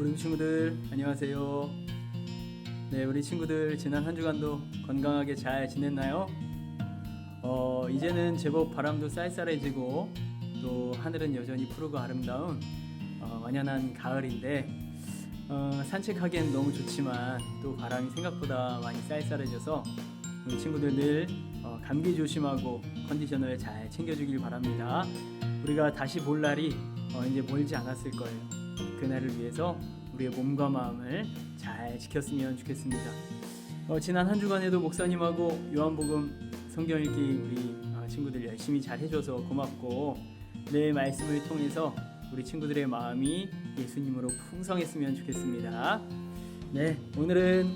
우리 친구들 안녕하세요. 네, 우리 친구들 지난 한 주간도 건강하게 잘 지냈나요? 어, 이제는 제법 바람도 쌀쌀해지고 또 하늘은 여전히 푸르고 아름다운 어, 완연한 가을인데 어, 산책하기엔 너무 좋지만 또 바람이 생각보다 많이 쌀쌀해져서 우리 친구들 늘 어, 감기 조심하고 컨디션을 잘 챙겨주길 바랍니다. 우리가 다시 볼 날이 어, 이제 멀지 않았을 거예요. 그날을 위해서 우리의 몸과 마음을 잘 지켰으면 좋겠습니다. 어, 지난 한 주간에도 목사님하고 요한복음 성경 읽기 우리 어, 친구들 열심히 잘 해줘서 고맙고 내 말씀을 통해서 우리 친구들의 마음이 예수님으로 풍성했으면 좋겠습니다. 네, 오늘은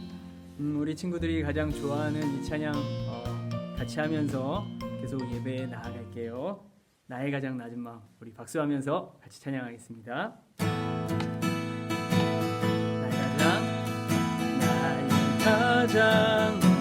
음, 우리 친구들이 가장 좋아하는 이 찬양 어, 같이 하면서 계속 예배에 나아갈게요. 나의 가장 낮은 마음 우리 박수하면서 같이 찬양하겠습니다. 가장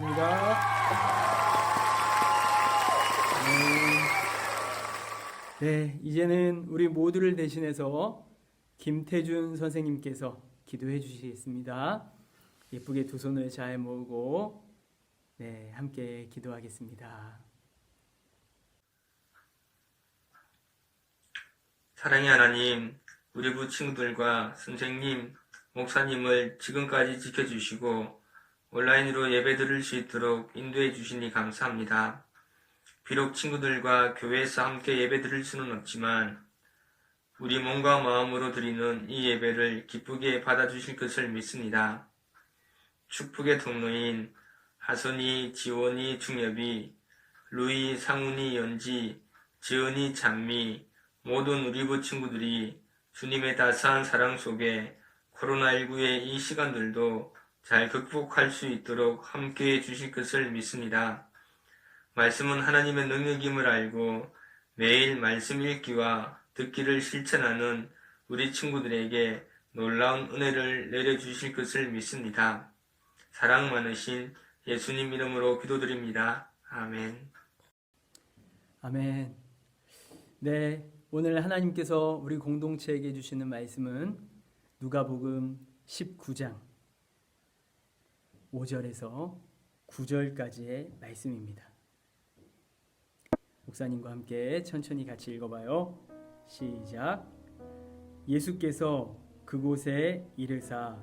올려드리겠습니다 네. 네, 이제는 우리 모두를 대신해서 김태준 선생님께서 기도해 주시겠습니다. 예쁘게 두 손을 잘 모으고 네, 함께 기도하겠습니다. 사랑의 하나님, 우리 부 친구들과 선생님, 목사님을 지금까지 지켜주시고 온라인으로 예배 드릴 수 있도록 인도해 주시니 감사합니다. 비록 친구들과 교회에서 함께 예배 드릴 수는 없지만 우리 몸과 마음으로 드리는 이 예배를 기쁘게 받아주실 것을 믿습니다. 축복의 통로인 하선이, 지원이, 중엽이, 루이, 상훈이, 연지, 지은이, 찬미, 모든 우리 부 친구들이 주님의 따스한 사랑 속에 코로나19의 이 시간들도 잘 극복할 수 있도록 함께 해 주실 것을 믿습니다. 말씀은 하나님의 능력임을 알고 매일 말씀 읽기와 듣기를 실천하는 우리 친구들에게 놀라운 은혜를 내려주실 것을 믿습니다. 사랑 많으신 예수님 이름으로 기도드립니다. 아멘. 아멘. 네, 오늘 하나님께서 우리 공동체에게 주시는 말씀은 누가복음 19장 5절에서 9절까지의 말씀입니다. 목사님과 함께 천천히 같이 읽어봐요. 시작. 예수께서 그곳에 이르사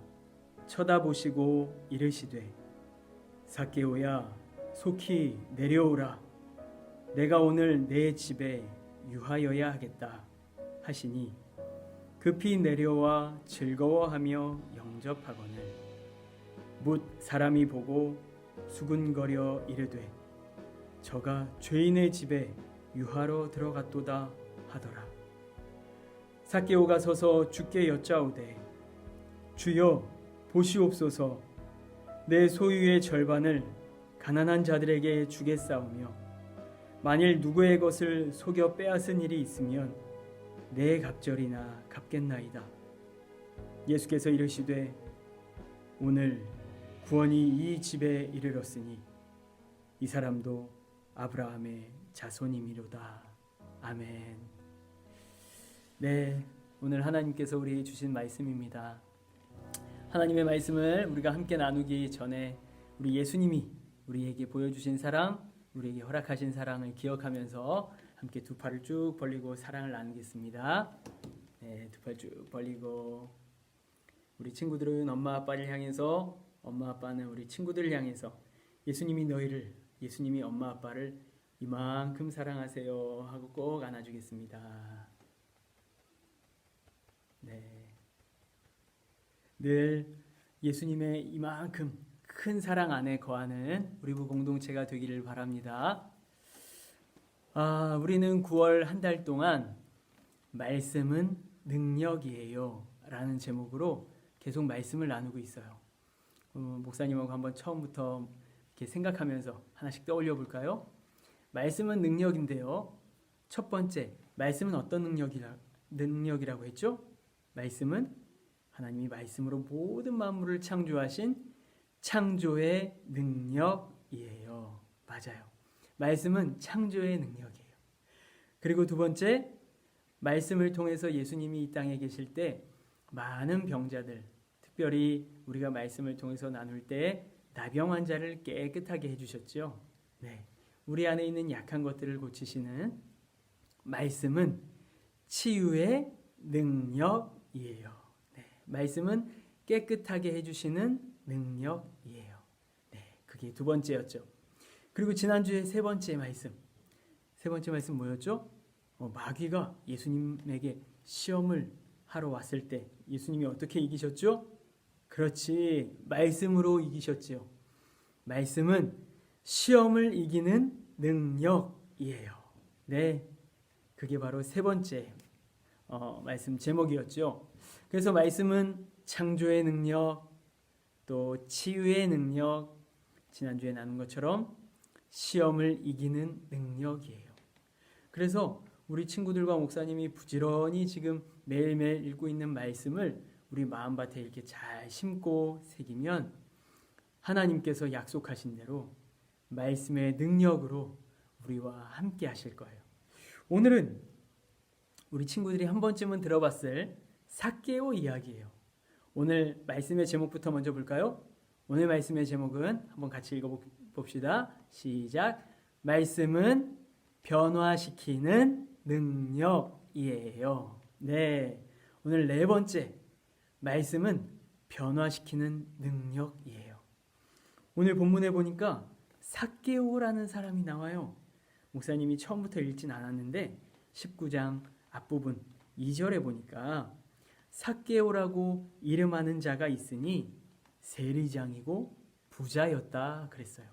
쳐다보시고 이르시되 사케오야 속히 내려오라 내가 오늘 내 집에 유하여야 하겠다 하시니 급히 내려와 즐거워하며 영접하거늘 묻 사람이 보고 수군거려 이르되 저가 죄인의 집에 유하러 들어갔도다 하더라. 사케오가 서서 주께 여짜오되 주여 보시옵소서 내 소유의 절반을 가난한 자들에게 주겠사오며 만일 누구의 것을 속여 빼앗은 일이 있으면 내 갑절이나 갚겠나이다. 예수께서 이르시되 오늘 구원이 이 집에 이르렀으니 이 사람도 아브라함의 자손이미로다. 아멘. 네, 오늘 하나님께서 우리 주신 말씀입니다. 하나님의 말씀을 우리가 함께 나누기 전에 우리 예수님이 우리에게 보여주신 사랑, 우리에게 허락하신 사랑을 기억하면서 함께 두 팔을 쭉 벌리고 사랑을 나누겠습니다. 네, 두 팔 쭉 벌리고 우리 친구들은 엄마 아빠를 향해서 엄마 아빠는 우리 친구들을 향해서 예수님이 너희를 예수님이 엄마 아빠를 이만큼 사랑하세요 하고 꼭 안아주겠습니다. 네. 늘 예수님의 이만큼 큰 사랑 안에 거하는 우리 부 공동체가 되기를 바랍니다. 아, 우리는 9월 한 달 동안 말씀은 능력이에요. 라는 제목으로 계속 말씀을 나누고 있어요. 어, 목사님하고 한번 처음부터 이렇게 생각하면서 하나씩 떠올려 볼까요? 말씀은 능력인데요. 첫 번째, 말씀은 어떤 능력이라, 능력이라고 했죠? 말씀은 하나님이 말씀으로 모든 만물을 창조하신 창조의 능력이에요. 맞아요. 말씀은 창조의 능력이에요. 그리고 두 번째, 말씀을 통해서 예수님이 이 땅에 계실 때 많은 병자들, 특별히 우리가 말씀을 통해서 나눌 때 나병 환자를 깨끗하게 해주셨죠. 네. 우리 안에 있는 약한 것들을 고치시는 말씀은 치유의 능력이에요. 네. 말씀은 깨끗하게 해주시는 능력이에요. 네. 그게 두 번째였죠. 그리고 지난주에 세 번째 말씀. 세 번째 말씀 뭐였죠? 어, 마귀가 예수님에게 시험을 하러 왔을 때 예수님이 어떻게 이기셨죠? 그렇지. 말씀으로 이기셨지요. 말씀은 시험을 이기는 능력이에요. 네. 그게 바로 세 번째 어, 말씀 제목이었죠. 그래서 말씀은 창조의 능력, 또 치유의 능력, 지난주에 나눈 것처럼 시험을 이기는 능력이에요. 그래서 우리 친구들과 목사님이 부지런히 지금 매일매일 읽고 있는 말씀을 우리 마음밭에 이렇게 잘 심고 새기면 하나님께서 약속하신 대로 말씀의 능력으로 우리와 함께 하실 거예요. 오늘은 우리 친구들이 한 번쯤은 들어봤을 사케오 이야기예요. 오늘 말씀의 제목부터 먼저 볼까요? 오늘 말씀의 제목은 한번 같이 읽어봅시다. 시작. 말씀은 변화시키는 능력이에요. 네. 오늘 네 번째. 말씀은 변화시키는 능력이에요. 오늘 본문에 보니까 사케오라는 사람이 나와요. 목사님이 처음부터 읽진 않았는데 19장 앞부분 2절에 보니까 사케오라고 이름하는 자가 있으니 세리장이고 부자였다 그랬어요.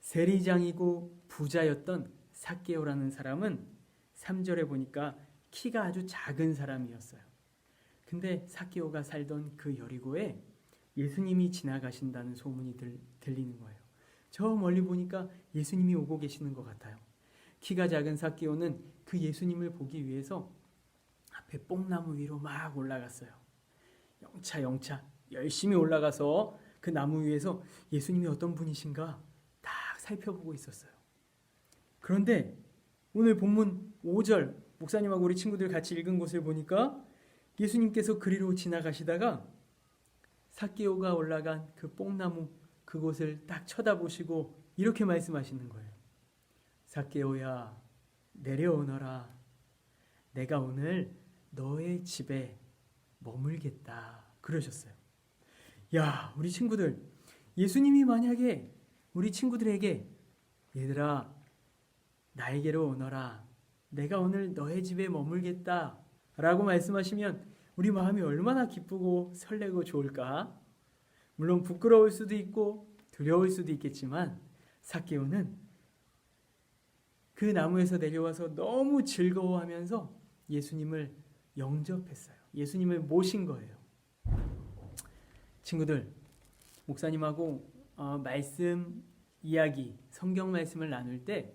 세리장이고 부자였던 사케오라는 사람은 3절에 보니까 키가 아주 작은 사람이었어요. 근데 사케오가 살던 그 여리고에 예수님이 지나가신다는 소문이 들, 들리는 거예요. 저 멀리 보니까 예수님이 오고 계시는 것 같아요. 키가 작은 사케오는 그 예수님을 보기 위해서 앞에 뽕나무 위로 막 올라갔어요. 영차 영차 열심히 올라가서 그 나무 위에서 예수님이 어떤 분이신가 딱 살펴보고 있었어요. 그런데 오늘 본문 5절 목사님하고 우리 친구들 같이 읽은 곳을 보니까 예수님께서 그리로 지나가시다가 사케오가 올라간 그 뽕나무 그곳을 딱 쳐다보시고 이렇게 말씀하시는 거예요. 사케오야 내려오너라. 내가 오늘 너의 집에 머물겠다. 그러셨어요. 야, 우리 친구들. 예수님이 만약에 우리 친구들에게 얘들아, 나에게로 오너라. 내가 오늘 너의 집에 머물겠다. 라고 말씀하시면 우리 마음이 얼마나 기쁘고 설레고 좋을까? 물론 부끄러울 수도 있고 두려울 수도 있겠지만 사케오는 그 나무에서 내려와서 너무 즐거워하면서 예수님을 영접했어요. 예수님을 모신 거예요. 친구들, 목사님하고 어, 말씀 이야기, 성경 말씀을 나눌 때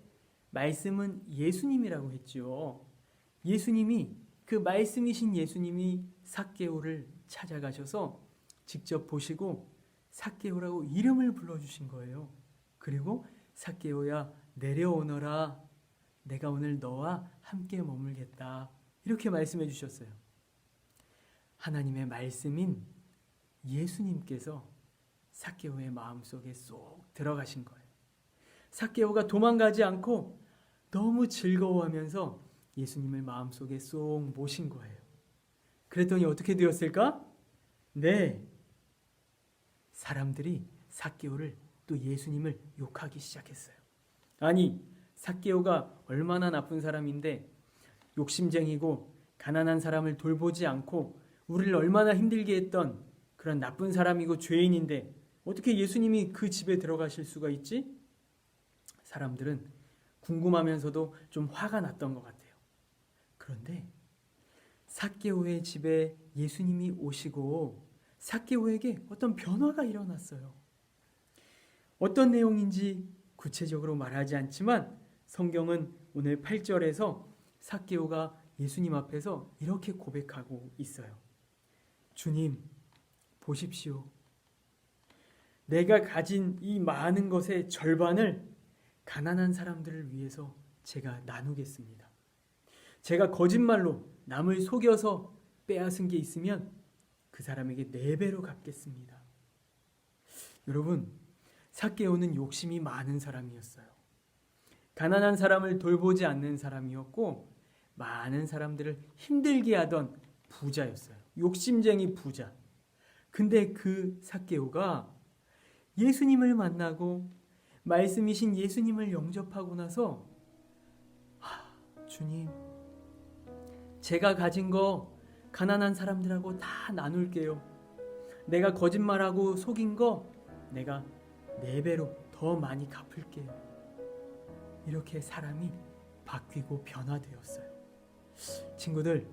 말씀은 예수님이라고 했죠. 예수님이 그 말씀이신 예수님이 삭개오를 찾아가셔서 직접 보시고 삭개오라고 이름을 불러주신 거예요. 그리고 삭개오야 내려오너라. 내가 오늘 너와 함께 머물겠다. 이렇게 말씀해 주셨어요. 하나님의 말씀인 예수님께서 삭개오의 마음속에 쏙 들어가신 거예요. 삭개오가 도망가지 않고 너무 즐거워하면서 예수님을 마음속에 쏙 모신 거예요. 그랬더니 어떻게 되었을까? 네. 사람들이 삭개오를 또 예수님을 욕하기 시작했어요. 아니, 삭개오가 얼마나 나쁜 사람인데 욕심쟁이고 가난한 사람을 돌보지 않고 우리를 얼마나 힘들게 했던 그런 나쁜 사람이고 죄인인데 어떻게 예수님이 그 집에 들어가실 수가 있지? 사람들은 궁금하면서도 좀 화가 났던 것 같아요. 그런데 사케오의 집에 예수님이 오시고 사케오에게 어떤 변화가 일어났어요. 어떤 내용인지 구체적으로 말하지 않지만 성경은 오늘 8절에서 사케오가 예수님 앞에서 이렇게 고백하고 있어요. 주님, 보십시오. 내가 가진 이 많은 것의 절반을 가난한 사람들을 위해서 제가 나누겠습니다. 제가 거짓말로 남을 속여서 빼앗은 게 있으면 그 사람에게 네 배로 갚겠습니다. 여러분, 사케오는 욕심이 많은 사람이었어요. 가난한 사람을 돌보지 않는 사람이었고 많은 사람들을 힘들게 하던 부자였어요. 욕심쟁이 부자. 근데 그 사케오가 예수님을 만나고 말씀이신 예수님을 영접하고 나서 하, 주님 제가 가진 거 가난한 사람들하고 다 나눌게요. 내가 거짓말하고 속인 거 내가 네 배로 더 많이 갚을게요. 이렇게 사람이 바뀌고 변화되었어요. 친구들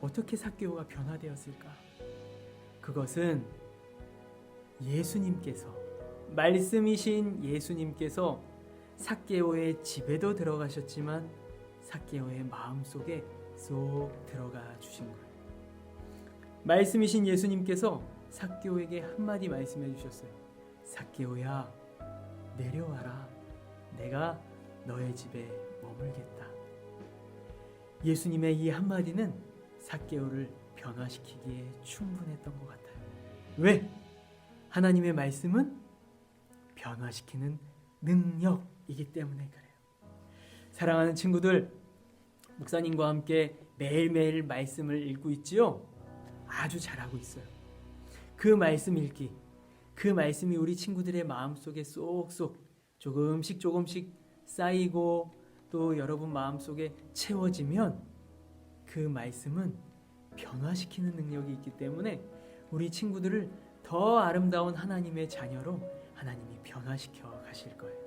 어떻게 사개오가 변화되었을까? 그것은 예수님께서 말씀이신 예수님께서 사개오의 집에도 들어가셨지만 사개오의 마음속에 쏙 들어가 주신 거예요. 말씀이신 예수님께서 사개오에게 한마디 말씀해 주셨어요. 사개오야 내려와라. 내가 너의 집에 머물겠다. 예수님의 이 한마디는 사개오를 변화시키기에 충분했던 것 같아요. 왜? 하나님의 말씀은 변화시키는 능력이기 때문에 그래요. 사랑하는 친구들, 목사님과 함께 매일매일 말씀을 읽고 있지요? 아주 잘하고 있어요. 그 말씀 읽기, 그 말씀이 우리 친구들의 마음속에 쏙쏙 조금씩 조금씩 쌓이고 또 여러분 마음속에 채워지면 그 말씀은 변화시키는 능력이 있기 때문에 우리 친구들을 더 아름다운 하나님의 자녀로 하나님이 변화시켜 가실 거예요.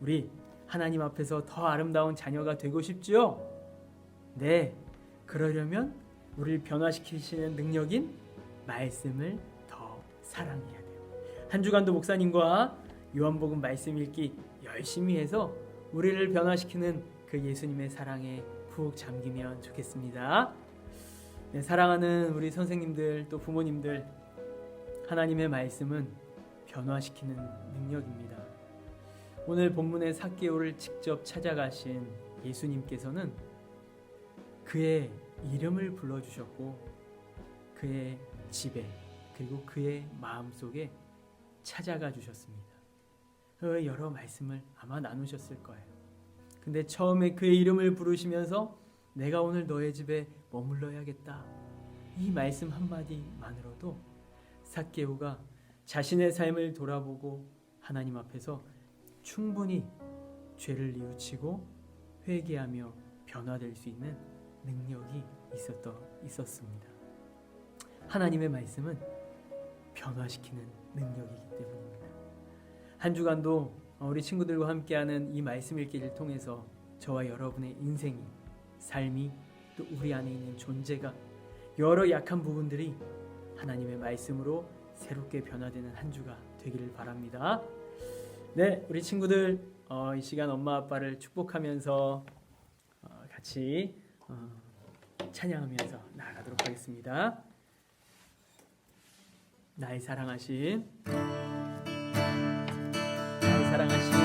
우리 하나님 앞에서 더 아름다운 자녀가 되고 싶지요? 네. 그러려면 우리를 변화시키시는 능력인 말씀을 더 사랑해야 돼요. 한 주간도 목사님과 요한복음 말씀 읽기 열심히 해서 우리를 변화시키는 그 예수님의 사랑에 푹 잠기면 좋겠습니다. 네, 사랑하는 우리 선생님들 또 부모님들 하나님의 말씀은 변화시키는 능력입니다. 오늘 본문의 사개오를 직접 찾아가신 예수님께서는 그의 이름을 불러주셨고 그의 집에 그리고 그의 마음속에 찾아가 주셨습니다. 그 여러 말씀을 아마 나누셨을 거예요. 근데 처음에 그의 이름을 부르시면서 내가 오늘 너의 집에 머물러야겠다. 이 말씀 한마디만으로도 사케오가 자신의 삶을 돌아보고 하나님 앞에서 충분히 죄를 뉘우치고 회개하며 변화될 수 있는 능력이 있었더, 있었습니다. 하나님의 말씀은 변화시키는 능력이기 때문입니다. 한 주간도 우리 친구들과 함께하는 이 말씀 읽기를 통해서 저와 여러분의 인생이 삶이 또 우리 안에 있는 존재가 여러 약한 부분들이 하나님의 말씀으로 새롭게 변화되는 한 주가 되기를 바랍니다. 네, 우리 친구들 어, 이 시간 엄마 아빠를 축복하면서 어, 같이 어, 찬양하면서 나아가도록 하겠습니다. 나의 사랑하신 나의 사랑하신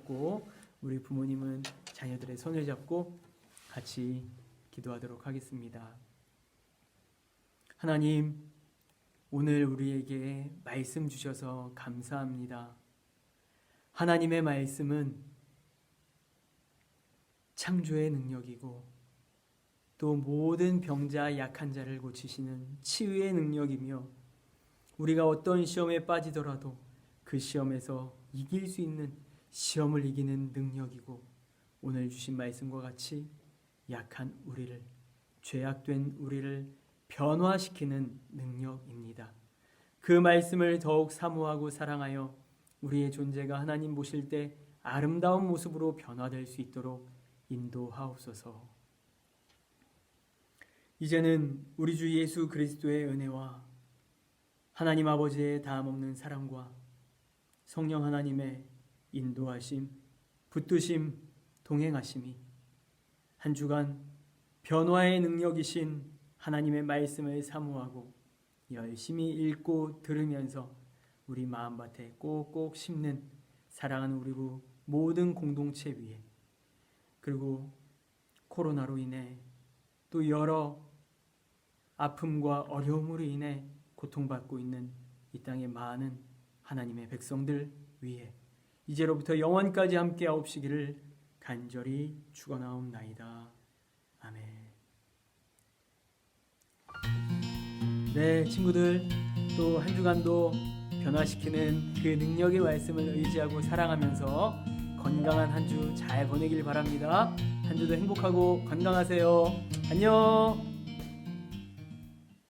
잡고 우리 부모님은 자녀들의 손을 잡고 같이 기도하도록 하겠습니다. 하나님, 오늘 우리에게 말씀 주셔서 감사합니다. 하나님의 말씀은 창조의 능력이고 또 모든 병자 약한 자를 고치시는 치유의 능력이며 우리가 어떤 시험에 빠지더라도 그 시험에서 이길 수 있는 시험을 이기는 능력이고 오늘 주신 말씀과 같이 약한 우리를 죄악된 우리를 변화시키는 능력입니다. 그 말씀을 더욱 사모하고 사랑하여 우리의 존재가 하나님 보실 때 아름다운 모습으로 변화될 수 있도록 인도하옵소서. 이제는 우리 주 예수 그리스도의 은혜와 하나님 아버지의 다함없는 사랑과 성령 하나님의 인도하심, 붙드심, 동행하심이 한 주간 변화의 능력이신 하나님의 말씀을 사모하고 열심히 읽고 들으면서 우리 마음밭에 꼭꼭 심는 사랑하는 우리 부 모든 공동체 위에 그리고 코로나로 인해 또 여러 아픔과 어려움으로 인해 고통받고 있는 이 땅의 많은 하나님의 백성들 위에 이제로부터 영원까지 함께 하옵시기를 간절히 축원하옵나이다. 아멘. 네, 친구들 또 한 주간도 변화시키는 그 능력의 말씀을 의지하고 사랑하면서 건강한 한 주 잘 보내길 바랍니다. 한 주도 행복하고 건강하세요. 안녕.